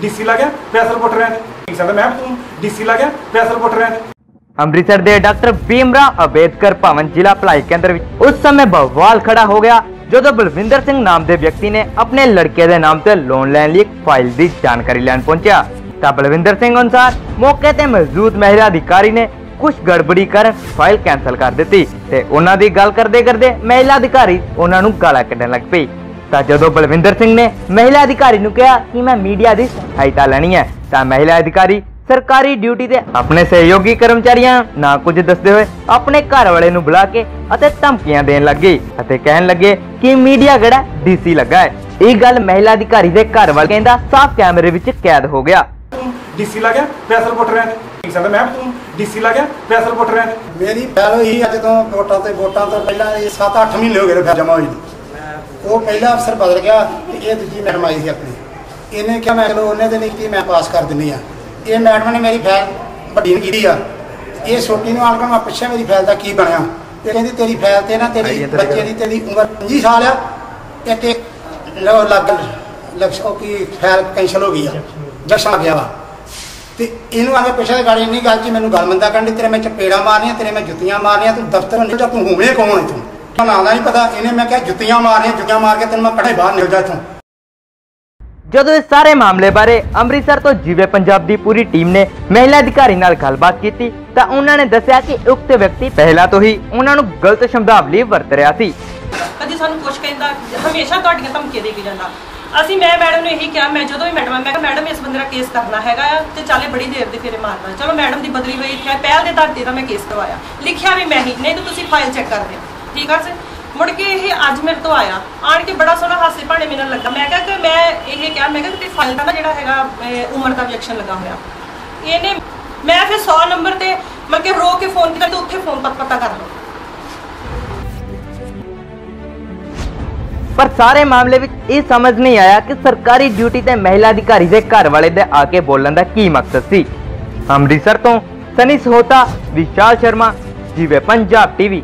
DC ਲਾ pressure ਪੁੱਟ ਰਿਹਾ ਤੇ ਸਾਡਾ ਮੈਂ, ਤੂੰ ਡੀਸੀ ਲਾ ਪ੍ਰੈਸ਼ਰ ਪੁੱਟ ਰਿਹਾ ਤੇ ਅੰਮ੍ਰਿਤਸਰ ਦੇ ਡਾਕਟਰ ਭੀਮਰਾਵ ਅੰਬੇਦਕਰ ਭਵਨ ਜ਼ਿਲ੍ਹਾ ਭਲਾਈ ਕੇਂਦਰ ਵਿੱਚ ਉਸ ਸਮੇਂ ਬਵਾਲ ਖੜਾ ਹੋ ਗਿਆ, ਜਦੋਂ ਬਲਵਿੰਦਰ ਸਿੰਘ ਨਾਮ ਦੇ ਵਿਅਕਤੀ ਨੇ ਆਪਣੇ ਲੜਕੇ ਦੇ ਨਾਮ ਤੇ ਲੋਨ ਲੈਣ ਲਈ ਇੱਕ ਫਾਈਲ ਦੀ ਜਾਣਕਾਰੀ ਲੈਣ ਪਹੁੰਚਿਆ। ਤਾਂ ਬਲਵਿੰਦਰ ਸਿੰਘ ਅਨੁਸਾਰ ਮੌਕੇ ਤੇ ਮੌਜੂਦ ਮਹਿਲਾ ਅਧਿਕਾਰੀ ਨੇ ਕੁਝ ਗੜਬੜੀ ਕਰ ਫਾਈਲ ਕੈਨਸਲ ਕਰ ਦਿੱਤੀ ਤੇ ਉਹਨਾਂ ਦੀ ਗੱਲ ਕਰਦੇ ਕਰਦੇ ਮਹਿਲਾ ਅਧਿਕਾਰੀ ਉਹਨਾਂ ਨੂੰ ਗਾਲਾਂ ਕੱਢਣ ਲੱਗ ਪਈ। ਤਾਂ ਜਦੋਂ ਬਲਵਿੰਦਰ ਸਿੰਘ ਨੇ ਮਹਿਲਾ ਅਧਿਕਾਰੀ ਨੂੰ ਕਿਹਾ ਕਿ ਮੈਂ ਮੀਡੀਆ ਦੀ ਸਹਾਇਤਾ ਲੈਣੀ ਹੈ ਤਾਂ ਮਹਿਲਾ ਅਧਿਕਾਰੀ ਸਰਕਾਰੀ ਡਿਊਟੀ ਤੇ ਆਪਣੇ ਸਹਿਯੋਗੀ ਕਰਮਚਾਰੀਆਂ ਨਾ ਕੁਝ ਦੱਸਦੇ ਹੋਏ ਆਪਣੇ ਘਰ ਵਾਲੇ ਨੂੰ ਬੁਲਾ ਕੇ ਅਤੇ ਧਮਕੀਆਂ ਦੇਣ ਲੱਗੇ ਅਤੇ ਕਹਿਣ ਲੱਗੇ ਕਿ ਮੀਡੀਆ ਗੜਾ ਡੀਸੀ ਲੱਗਾ ਹੈ। ਇਹ ਗੱਲ ਮਹਿਲਾ ਅਧਿਕਾਰੀ ਦੇ ਘਰ ਵਾਲੇ ਕਹਿੰਦਾ ਸਾਫ਼ ਕੈਮਰੇ ਵਿੱਚ ਕੈਦ ਹੋ ਗਿਆ। ਡੀਸੀ ਲਾ ਗਿਆ ਪ੍ਰੈਸ਼ਰ ਪੁੱਟ ਰਿਹਾ ਤੇ। ਸਾਡਾ ਮੈਂ? ਤੂੰ ਡੀਸੀ ਲਾ ਗਿਆ ਪ੍ਰੈਸ਼ਰ ਪੁੱਟ ਰਿਹਾ ਤੇ। ਮੇਰੀ ਫੈਲ ਹੋਈ ਅੱਜ ਤੋਂ ਵੋਟਾਂ ਤੇ ਵੋਟਾਂ ਤੋਂ ਪਹਿਲਾਂ ਇਹ 7-8 ਮਹੀਨੇ ਹੋ ਗਏ ਜਮਾ ਹੋਈ। ਉਹ ਪਹਿਲਾ ਅਫਸਰ ਬਦਲ ਗਿਆ ਤੇ ਇਹ ਦੂਜੀ ਮੈਡਮ ਆਈ ਸੀ ਆਪਣੀ। ਇਹਨੇ ਕਿਹਾ ਮੈਂ ਚਲੋ ਉਹਨੇ ਤੇ ਨਹੀਂ ਕੀਤੀ ਮੈਂ ਪਾਸ ਕਰ ਦਿੰਨੀ ਆ। ਇਹ ਮੈਡਮ ਨੇ ਮੇਰੀ ਫੈਲ ਵੱਡੀ ਨੇ ਕੀਤੀ ਆ। ਇਹ ਛੋਟੀ ਨੂੰ ਆਣ ਕੇ ਮੈਂ ਪੁੱਛਿਆ ਮੇਰੀ ਫੈਲ ਦਾ ਕੀ ਬਣਿਆ? ਤੇ ਕਹਿੰਦੀ ਤੇਰੀ ਫੈਲ ਤੇ ਨਾ ਤੇਰੀ ਬੱਚੇ ਦੀ ਤੇਰੀ ਉਮਰ 25 ਸਾਲ ਆ ਇੱਕ ਇੱਕ ਲੋ ਲੱਗ ਲਕਸ਼ ਕੀ ਫੈਲ ਕੈਂਸਲ ਹੋ ਗਈ ਆ ਜਸ਼ਨ ਆ ਗਿਆ ਵਾ। ਤੇ ਇਹਨੂੰ ਆ ਕੇ ਪੁੱਛਿਆ ਗਾੜੀ ਇੰਨੀ ਗੱਲ ਜੀ ਮੈਨੂੰ ਗੱਲ ਮੰਦਾ ਕਰਨ ਦੀ ਤੇਰੇ ਮੈਂ ਚਪੇੜਾ ਮਾਰਨੀਆਂ ਤੇਰੇ ਮੈਂ ਜੁੱਤੀਆਂ ਮਾਰਨੀਆਂ ਤੂੰ ਦਫ਼ਤਰ ਨਿਕਲ ਜਾ ਤੂੰ ਹੋਵੇਂ ਕੌਣ ਤੂੰ ਨਾਂ ਦਾ ਨਹੀਂ ਪਤਾ ਇਹਨੇ ਮੈਂ ਕਿਹਾ ਜੁੱਤੀਆਂ ਮਾਰਨੀਆਂ ਜੁੱਤੀਆਂ ਮਾਰ ਕੇ ਤੈਨੂੰ ਮੈਂ ਕੱਢੇ ਬਾਹਰ ਨਿਕਲ ਜਾ ਇੱਥੋਂ। ਜਦੋਂ ਇਸ ਸਾਰੇ ਮਾਮਲੇ ਬਾਰੇ ਅੰਮ੍ਰਿਤਸਰ ਤੋਂ ਜਿਵੇਂ ਪੰਜਾਬ ਦੀ ਪੂਰੀ ਟੀਮ ਨੇ ਮਹਿਲਾ ਅਧਿਕਾਰੀ ਨਾਲ ਗੱਲਬਾਤ ਕੀਤੀ ਤਾਂ ਉਹਨਾਂ ਨੇ ਦੱਸਿਆ ਕਿ ਉਕਤ ਵਿਅਕਤੀ ਪਹਿਲਾਂ ਤੋਂ ਹੀ ਉਹਨਾਂ ਨੂੰ ਗਲਤ ਸ਼ਬਦਾਵਲੀ ਵਰਤ ਰਿਹਾ ਸੀ। ਕਦੀ ਸਾਨੂੰ ਕੁਝ ਕਹਿੰਦਾ ਹਮੇਸ਼ਾ ਤੁਹਾਡੀਆਂ ਧਮਕੀਆਂ ਦੇ ਕੇ ਜਾਂਦਾ। ਅਸੀਂ ਮੈਂ ਮੈਡਮ ਨੂੰ ਇਹੀ ਕਿਹਾ ਮੈਂ ਜਦੋਂ ਵੀ ਮੈਡਮ ਮੈਂ ਕਿਹਾ ਮੈਡਮ ਇਸ ਬੰਦੇ ਦਾ ਕੇਸ ਕਰਨਾ ਹੈਗਾ ਆ ਤੇ ਚਾਲੇ ਬੜੀ ਦੇਰ ਦੇ ਫੇਰੇ ਮਾਰਨਾ ਚਲੋ ਮੈਡਮ ਦੀ ਬਦਲੀ ਹੋਈ ਇੱਥੇ ਪਹਿਲ ਦੇ ਧਰਤੇ ਦਾ ਮੈਂ ਕੇਸ ਕਰਵਾਇਆ। ਲਿਖਿਆ ਵੀ ਮੈਂ ਹੀ ਨਹੀਂ ਤਾਂ ਤੁਸੀਂ ਫਾਈਲ ਚੈੱਕ ਕਰਦੇ ਠੀਕ ਆ ਸਰ ਮੁੜ ਕੇ ਇਹ ਅੱਜ ਮੇਰੇ ਤੋਂ ਆਇਆ। ਆਣ ਕੇ ਬੜਾ ਸੋਹਣਾ ਹਾਸੇ ਭਾਣੇ ਮੇਰੇ ਨਾਲ ਲੱਗਾ। ਮੈਂ ਕਿਹਾ ਕਿ ਮੈਂ ਇਹ ਕਿਹਾ, ਮੈਂ ਕਿਹਾ ਕਿ ਫਾਈਲ ਦਾ ਜਿਹੜਾ ਹੈਗਾ ਉਮਰ ਦਾ ਰਿਐਕਸ਼ਨ ਲੱਗਾ ਹੋਇਆ। ਇਹਨੇ ਮੈਂ ਫਿਰ 100 ਨੰਬਰ ਤੇ ਮਤਲਬ ਕਿ ਰੋ ਕੇ ਫੋਨ ਕੀਤਾ ਤੇ ਉੱਥੇ ਫੋਨ ਪਤਾ ਕਰ ਲਓ ਪਰ ਸਾਰੇ ਮਾਮਲੇ ਵਿੱਚ ਇਹ ਸਮਝ ਨਹੀਂ ਆਇਆ ਕਿ ਸਰਕਾਰੀ ਡਿਊਟੀ ਤੇ ਮਹਿਲਾ ਅਧਿਕਾਰੀ ਦੇ ਘਰ ਵਾਲੇ ਦੇ ਆ ਕੇ ਬੋਲਣ ਦਾ ਕੀ ਮਕਸਦ ਸੀ। ਅੰਮ੍ਰਿਤਸਰ ਤੋਂ ਸਨੀ ਸਹੋਤਾ, ਵਿਸ਼ਾਲ ਸ਼ਰਮਾ, ਜੀਵੇ ਪੰਜਾਬ ਟੀਵੀ